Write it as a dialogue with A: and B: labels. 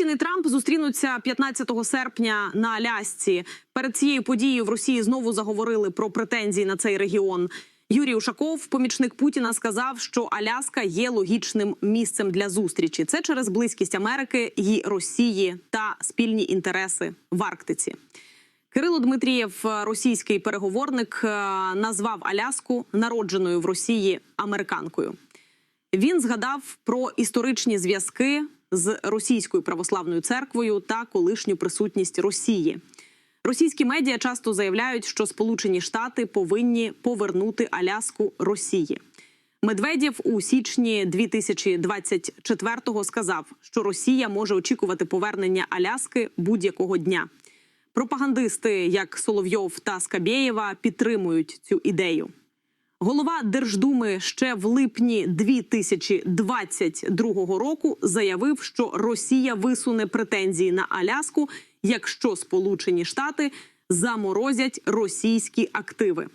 A: Путін і Трамп зустрінуться 15 серпня на Алясці. Перед цією подією в Росії знову заговорили про претензії на цей регіон. Юрій Ушаков, помічник Путіна, сказав, що Аляска є логічним місцем для зустрічі. Це через близькість Америки і Росії та спільні інтереси в Арктиці. Кирило Дмитрієв, російський переговорник, е, назвав Аляску народженою в Росії американкою. Він згадав про історичні зв'язки з російською православною церквою та колишню присутність Росії. Російські медіа часто заявляють, що Сполучені Штати повинні повернути Аляску Росії. Медведєв у січні 2024-го сказав, що Росія може очікувати повернення Аляски будь-якого дня. Пропагандисти, як Соловйов та Скабєєва, підтримують цю ідею. Голова Держдуми ще в липні 2022 року заявив, що Росія висуне претензії на Аляску, якщо Сполучені Штати заморозять російські активи.